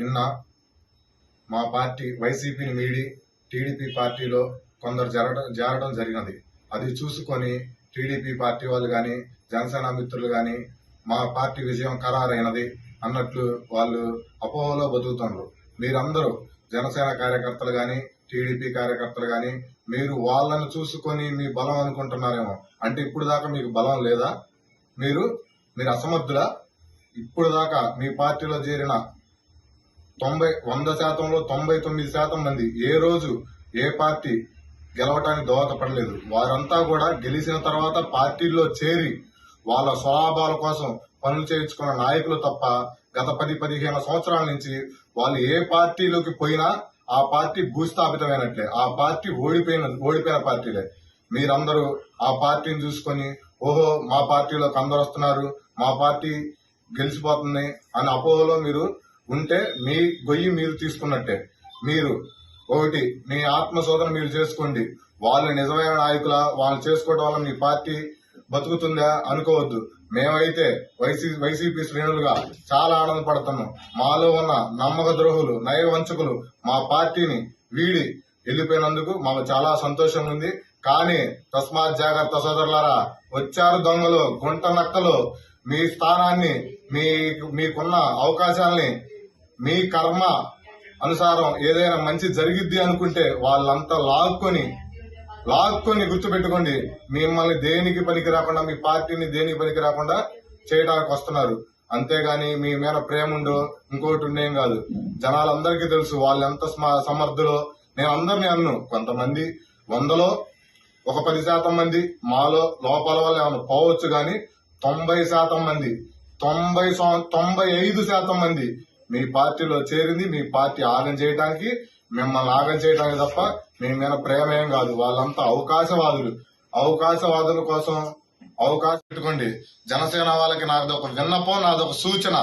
నిన్న మా పార్టీ వైసీపీని మీడి టీడీపీ పార్టీలో కొందరు జరగడం జరగడం జరిగినది. అది చూసుకొని టీడీపీ పార్టీ వాళ్ళు కానీ జనసేన మిత్రులు కానీ మా పార్టీ విజయం ఖరారైనది అన్నట్లు వాళ్ళు అపోహలో బతుకుతున్నారు. మీరందరూ జనసేన కార్యకర్తలు కానీ టీడీపీ కార్యకర్తలు కానీ మీరు వాళ్ళని చూసుకొని మీ బలం అనుకుంటున్నారేమో. అంటే ఇప్పుడు దాకా మీకు బలం లేదా? మీరు మీరు అసమర్థులా? ఇప్పుడు దాకా మీ పార్టీలో చేరిన తొంభై వంద శాతంలో తొంభై తొమ్మిది శాతం మంది ఏ రోజు ఏ పార్టీ గెలవటానికి దోహదపడలేదు. వారంతా కూడా గెలిచిన తర్వాత పార్టీల్లో చేరి వాళ్ళ స్వలాభాల కోసం పనులు చేయించుకున్న నాయకులు తప్ప గత పది పదిహేను సంవత్సరాల నుంచి వాళ్ళు ఏ పార్టీలోకి పోయినా ఆ పార్టీ భూస్థాపితమైనట్లే. ఆ పార్టీ ఓడిపోయిన ఓడిపోయిన పార్టీలే. మీరందరూ ఆ పార్టీని చూసుకొని ఓహో మా పార్టీలోకి అందరు వస్తున్నారు మా పార్టీ గెలిచిపోతుంది అని అపోహలో మీరు ఉంటే మీ గొయ్యి మీరు తీసుకున్నట్టే. మీరు ఒకటి మీ ఆత్మశోధన మీరు చేసుకోండి. వాళ్ళు నిజమైన నాయకుల వాళ్ళు చేసుకోవడం వల్ల మీ పార్టీ బతుకుతుందా అనుకోవద్దు. మేమైతే వైసీ వైసీపీ శ్రేణులుగా చాలా ఆనందపడుతున్నాం మాలో ఉన్న నమ్మక ద్రోహులు నయవంచకులు మా పార్టీని వీడి వెళ్ళిపోయినందుకు మాకు చాలా సంతోషం ఉంది. కానీ తస్మాత్ జాగ్రత్త సోదరులారా వచ్చారు దొంగలు గుంట నక్కలు మీ స్థానాన్ని మీ మీకున్న అవకాశాలని మీ కర్మ అనుసారం ఏదైనా మంచి జరిగిద్ది అనుకుంటే వాళ్ళంతా లాక్కొని లాక్కొని గుర్తుపెట్టుకోండి మిమ్మల్ని దేనికి పనికి రాకుండా మీ పార్టీని దేనికి పనికి రాకుండా చేయడానికి వస్తున్నారు. అంతేగాని మీ మీద ప్రేమ ఉండో ఇంకోటి ఉండేం కాదు. జనాలందరికీ తెలుసు వాళ్ళు ఎంత స్మ- సమర్థులో నేను అందరిని అన్ను. కొంతమంది వందలో ఒక పది శాతం మంది మాలో లోపాల వల్ల ఏమైనా పోవచ్చు కానీ తొంభై శాతం మంది తొంభై సం- తొంభై ఐదు శాతం మంది మీ పార్టీలో చేరింది మీ పార్టీ ఆగం చేయడానికి మిమ్మల్ని ఆగం చేయడానికి తప్ప మీ మీద ప్రేమ ఏం కాదు. వాళ్ళంతా అవకాశవాదులు. అవకాశవాదుల కోసం అవకాశం పెట్టుకోండి. జనసేన వాళ్ళకి నాది ఒక విన్నపం నాది ఒక సూచన.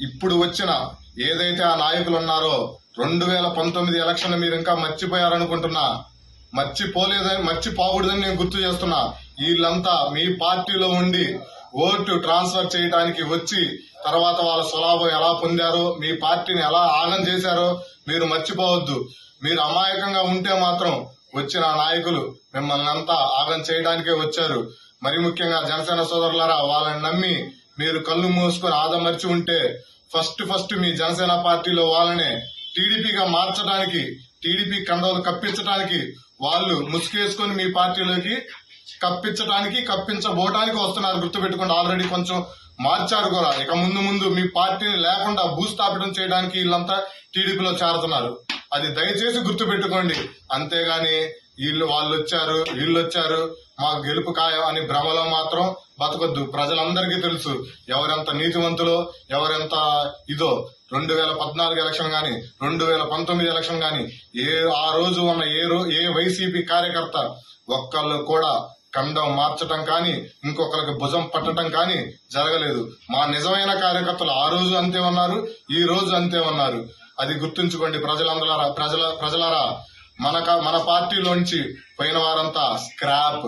ఇప్పుడు వచ్చిన ఏదైతే ఆ నాయకులు ఉన్నారో రెండు వేల పంతొమ్మిది ఎలక్షన్ మీరు ఇంకా మర్చిపోయారనుకుంటున్నా మర్చిపోలేదని మర్చిపోకూడదని నేను గుర్తు చేస్తున్నా. వీళ్ళంతా మీ పార్టీలో ఉండి ఓటు ట్రాన్స్ఫర్ చేయడానికి వచ్చి తర్వాత వాళ్ళ స్వలాభం ఎలా పొందారో మీ పార్టీని ఎలా ఆగం చేశారో మీరు మర్చిపోవద్దు. మీరు అమాయకంగా ఉంటే మాత్రం వచ్చిన నాయకులు మిమ్మల్ని అంతా ఆగం చేయడానికే వచ్చారు. మరి ముఖ్యంగా జనసేన సోదరులారా వాళ్ళని నమ్మి మీరు కళ్ళు మూసుకొని ఆదమర్చి ఉంటే ఫస్ట్ ఫస్ట్ మీ జనసేన పార్టీలో వాళ్ళనే టీడీపీగా మార్చడానికి టీడీపీ కండవలు కప్పించడానికి వాళ్ళు ముసుగేసుకొని మీ పార్టీలోకి కప్పించడానికి కప్పించబోటానికి వస్తున్నారు. గుర్తుపెట్టుకోండి ఆల్రెడీ కొంచెం మార్చారు కూడా. ఇక ముందు ముందు మీ పార్టీని లేకుండా భూస్థాపితం చేయడానికి వీళ్ళంతా టీడీపీలో చేరుతున్నారు. అది దయచేసి గుర్తుపెట్టుకోండి. అంతేగాని వీళ్ళు వాళ్ళు వచ్చారు వీళ్ళు వచ్చారు మా గెలుపు ఖాయం అని భ్రమలో మాత్రం బతకొద్దు. ప్రజలందరికీ తెలుసు ఎవరెంత నీతివంతులో ఎవరెంత ఇదో. రెండు వేల పద్నాలుగు ఎలక్షన్ గాని రెండు వేల పంతొమ్మిది ఎలక్షన్ గాని ఏ ఆ రోజు ఉన్న ఏ రో ఏ వైసీపీ కార్యకర్త ఒక్కళ్ళు కూడా కండం మార్చటం కానీ ఇంకొకరికి భుజం పట్టడం కానీ జరగలేదు. మా నిజమైన కార్యకర్తలు ఆ రోజు అంతే ఉన్నారు ఈ రోజు అంతే ఉన్నారు. అది గుర్తుంచుకోండి ప్రజలందరారా ప్రజల ప్రజలారా మన మన పార్టీలోంచి పోయిన వారంతా స్క్రాప్.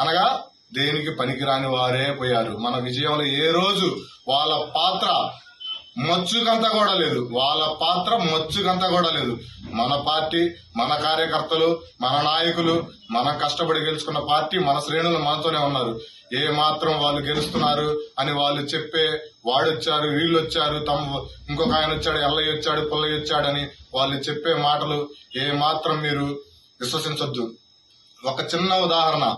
అనగా దేనికి పనికిరాని వారే పోయారు. మన విజయంలో ఏ రోజు వాళ్ళ పాత్ర మచ్చుకంత కూడా లేదు. వాళ్ళ పాత్ర మచ్చుకంత కూడా లేదు. మన పార్టీ మన కార్యకర్తలు మన నాయకులు మనం కష్టపడి గెలుచుకున్న పార్టీ మన శ్రేణులు మనతోనే ఉన్నారు. ఏ మాత్రం వాళ్ళు గెలుస్తున్నారు అని వాళ్ళు చెప్పే వాడు వచ్చారు వీళ్ళు వచ్చారు తమ ఇంకొక ఆయన వచ్చాడు ఎల్లయ్య వచ్చాడు పుల్లయ్య వచ్చాడని వాళ్ళు చెప్పే మాటలు ఏ మాత్రం మీరు విశ్వసించొద్దు. ఒక చిన్న ఉదాహరణ.